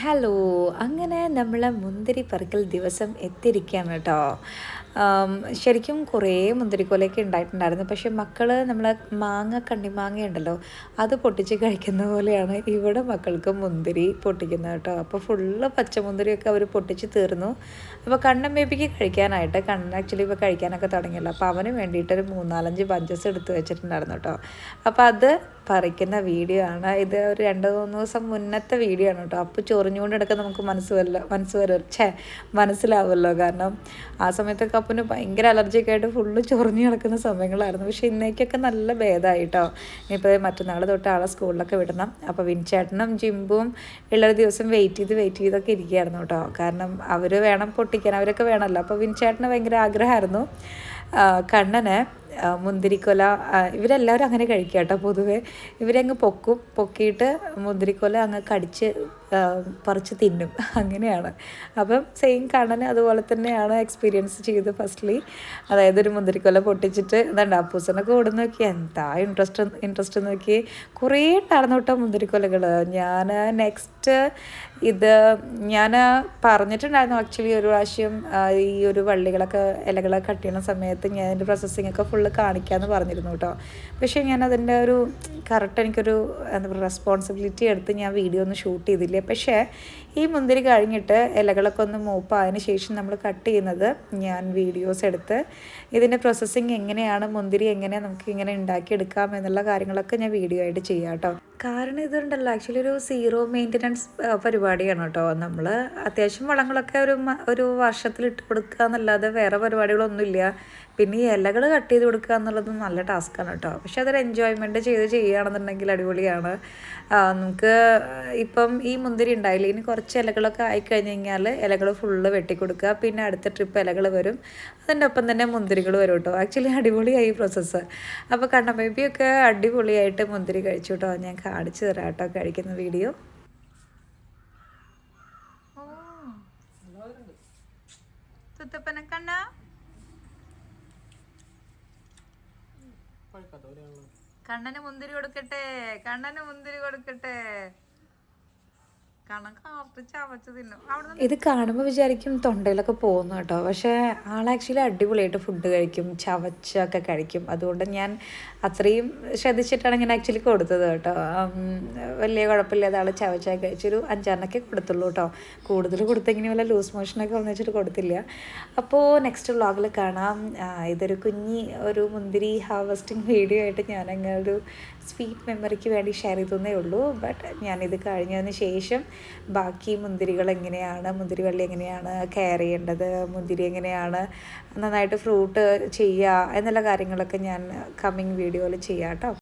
Hello അങ്ങനെ നമ്മളെ മുന്തിരി പറക്കൽ ദിവസം എത്തിയിരിക്കുകയാണ് കേട്ടോ. ശരിക്കും കുറേ മുന്തിരിക്കോലൊക്കെ ഉണ്ടായിട്ടുണ്ടായിരുന്നു. പക്ഷേ മക്കൾ നമ്മളെ മാങ്ങ കണ്ണിമാങ്ങ ഉണ്ടല്ലോ അത് പൊട്ടിച്ച് കഴിക്കുന്ന പോലെയാണ് ഇവിടെ മക്കൾക്ക് മുന്തിരി പൊട്ടിക്കുന്നത് കേട്ടോ. അപ്പോൾ ഫുള്ള് പച്ചമുന്തിരിയൊക്കെ അവർ പൊട്ടിച്ച് തീർന്നു. അപ്പോൾ കണ്ണൻ ബേബിക്ക് കഴിക്കാനായിട്ട് കണ്ണൻ ആക്ച്വലി ഇപ്പോൾ കഴിക്കാനൊക്കെ തുടങ്ങിയല്ലോ. അപ്പോൾ അവന് വേണ്ടിയിട്ട് ഒരു മൂന്നാലഞ്ച് ബഞ്ചസ് എടുത്ത് വെച്ചിട്ടുണ്ടായിരുന്നു കേട്ടോ. അപ്പോൾ അത് പറിക്കുന്ന വീഡിയോ ആണ്. ഇത് ഒരു രണ്ട് മൂന്ന് ദിവസം മുന്നത്തെ വീഡിയോ ആണ് കേട്ടോ. അപ്പോൾ ചൊറിഞ്ഞുകൊണ്ട് എടുക്കാൻ നമുക്ക് മനസ്സ് വല്ല മനസ്സ് വരും ഛേ മനസ്സിലാവുമല്ലോ. കാരണം ആ സമയത്തൊക്കെ അപ്പന് ഭയങ്കര അലർജിയൊക്കെ ആയിട്ട് ഫുള്ള് ചൊറിഞ്ഞു കിടക്കുന്ന സമയങ്ങളായിരുന്നു. പക്ഷേ ഇന്നേക്കൊക്കെ നല്ല ഭേദമായിട്ടോ ഇനിയിപ്പോൾ മറ്റന്നാൾ തൊട്ട് ആളെ സ്കൂളിലൊക്കെ വിടണം. അപ്പോൾ വിൻചേട്ടനും ജിമ്പും ഉള്ളൊരു ദിവസം വെയിറ്റ് ചെയ്ത് വെയിറ്റ് ചെയ്തൊക്കെ ഇരിക്കുകയായിരുന്നു കേട്ടോ. കാരണം അവർ വേണം പൊട്ടിക്കാൻ അവരൊക്കെ വേണമല്ലോ. അപ്പോൾ വിൻചേട്ടന് ഭയങ്കര ആഗ്രഹമായിരുന്നു. കണ്ണന് മുന്തിരിക്കൊല ഇവരെല്ലാവരും അങ്ങനെ കഴിക്കുക കേട്ടോ പൊതുവെ. ഇവരങ്ങ് പൊക്കും പൊക്കിയിട്ട് മുന്തിരിക്കൊല അങ്ങ് കടിച്ച് പറിച്ച് തിന്നും. അങ്ങനെയാണ്. അപ്പം സെയിം കണ്ണന് അതുപോലെ തന്നെയാണ് എക്സ്പീരിയൻസ് ചെയ്ത് ഫസ്റ്റ്ലി അതായത് ഒരു മുന്തിരിക്കൊല പൊട്ടിച്ചിട്ട് എന്താണ്ട് അപ്പൂസനൊക്കെ ഓടുന്ന നോക്കി എന്താ ഇൻട്രസ്റ്റ് ഇൻട്രസ്റ്റ് നോക്കി കുറേ ഉണ്ടായിരുന്നു കേട്ടോ മുന്തിരിക്കൊലകൾ ഞാൻ നെക്സ്റ്റ് ഇത് ഞാൻ പറഞ്ഞിട്ടുണ്ടായിരുന്നു ആക്ച്വലി ഒരു പ്രാവശ്യം ഈ ഒരു വള്ളികളൊക്കെ ഇലകളൊക്കെ കട്ട് ചെയ്യുന്ന സമയത്ത് ഞാൻ അതിന്റെ പ്രോസസ്സിങ് ഒക്കെ ഫുള്ള് കാണിക്കാമെന്ന് പറഞ്ഞിരുന്നു കേട്ടോ പക്ഷേ ഞാൻ അതിന്റെ ഒരു കറക്റ്റ് എനിക്കൊരു എന്താ പറയുക റെസ്പോൺസിബിലിറ്റി എടുത്ത് ഞാൻ വീഡിയോ ഒന്നും ഷൂട്ട് ചെയ്തില്ല. പക്ഷേ ഈ മുന്തിരി കഴിഞ്ഞിട്ട് ഇലകളൊക്കെ ഒന്ന് മൂപ്പായതിന് ശേഷം നമ്മൾ കട്ട് ചെയ്യുന്നത് ഞാൻ വീഡിയോസ് എടുത്ത് ഇതിന്റെ പ്രോസസ്സിങ് എങ്ങനെയാണ് മുന്തിരി എങ്ങനെ നമുക്ക് ഇങ്ങനെ ഉണ്ടാക്കിയെടുക്കാം എന്നുള്ള കാര്യങ്ങളൊക്കെ ഞാൻ വീഡിയോ ആയിട്ട് ചെയ്യാം കേട്ടോ കാരണം ഇതുണ്ടല്ലോ. ആക്ച്വലി ഒരു സീറോ മെയിന്റനൻസ് പരിപാടിയാണ് കേട്ടോ നമ്മൾ അത്യാവശ്യം വളങ്ങളൊക്കെ ഒരു ഒരു വർഷത്തിൽ ഇട്ട് കൊടുക്കുക എന്നല്ലാതെ വേറെ പരിപാടികളൊന്നുമില്ല. പിന്നെ ഈ ഇലകൾ കട്ട് ചെയ്ത് കൊടുക്കുക എന്നുള്ളത് നല്ല ടാസ്ക്കാണ് കേട്ടോ പക്ഷെ അതൊരു എൻജോയ്മെന്റ് ചെയ്ത് ചെയ്യുകയാണെന്നുണ്ടെങ്കിൽ അടിപൊളിയാണ്. നമുക്ക് ഇപ്പം ഈ മുന്തിരി ഉണ്ടായില്ല? ഇനി കുറച്ച് ഇലകളൊക്കെ ആയിക്കഴിഞ്ഞ് കഴിഞ്ഞാൽ ഇലകൾ ഫുള്ള് വെട്ടിക്കൊടുക്കുക പിന്നെ അടുത്ത ട്രിപ്പ് ഇലകൾ വരും. അതിന്റെ ഒപ്പം തന്നെ മുന്തിരികൾ വരും കേട്ടോ ആക്ച്വലി അടിപൊളിയായി പ്രോസസ്സ് അപ്പോൾ കണ്ണ ബേബിയൊക്കെ അടിപൊളിയായിട്ട് മുന്തിരി കഴിച്ചു കേട്ടോ ഞാൻ കാണിച്ചു തരാം കേട്ടോ കഴിക്കുന്ന വീഡിയോ. കണ്ണന് മുന്തിരി കൊടുക്കട്ടെ കണ്ണന് മുന്തിരി കൊടുക്കട്ടെ. ഇത് കാണുമ്പോൾ വിചാരിക്കും തൊണ്ടയിലൊക്കെ പോകുന്നു കേട്ടോ. പക്ഷേ ആൾ ആക്ച്വലി അടിപൊളിയായിട്ട് ഫുഡ് കഴിക്കും ചവച്ചൊക്കെ കഴിക്കും. അതുകൊണ്ട് ഞാൻ അത്രയും ശ്രദ്ധിച്ചിട്ടാണ് ഞാൻ ആക്ച്വലി കൊടുത്തത് കേട്ടോ. വലിയ കുഴപ്പമില്ലാതെ ആൾ ചവച്ചൊക്കെ കഴിച്ചൊരു അഞ്ചാറിനൊക്കെ കൊടുത്തുള്ളൂ കേട്ടോ. കൂടുതൽ കൊടുത്തെങ്കിലും വല്ല ലൂസ് മോഷനൊക്കെ വന്നു വെച്ചിട്ട് കൊടുത്തില്ല. അപ്പോൾ നെക്സ്റ്റ് വ്ളോഗിൽ കാണാം. ഇതൊരു കുഞ്ഞി ഒരു മുന്തിരി ഹാർവസ്റ്റിംഗ് വീഡിയോ ആയിട്ട് ഞാനങ്ങനെ ഒരു സ്വീറ്റ് മെമ്മറിക്ക് വേണ്ടി ഷെയർ ചെയ്തേ ഉള്ളൂ. ബട്ട് ഞാനിത് കഴിഞ്ഞതിന് ശേഷം ബാക്കി മുന്തിരികൾ എങ്ങനെയാണ് മുന്തിരിവള്ളി എങ്ങനെയാണ് കെയർ ചെയ്യേണ്ടത് മുന്തിരി എങ്ങനെയാണ് നന്നായിട്ട് ഫ്രൂട്ട് ചെയ്യുക എന്നുള്ള കാര്യങ്ങളൊക്കെ ഞാൻ കമ്മിങ് വീഡിയോയിൽ ചെയ്യാം കേട്ടോ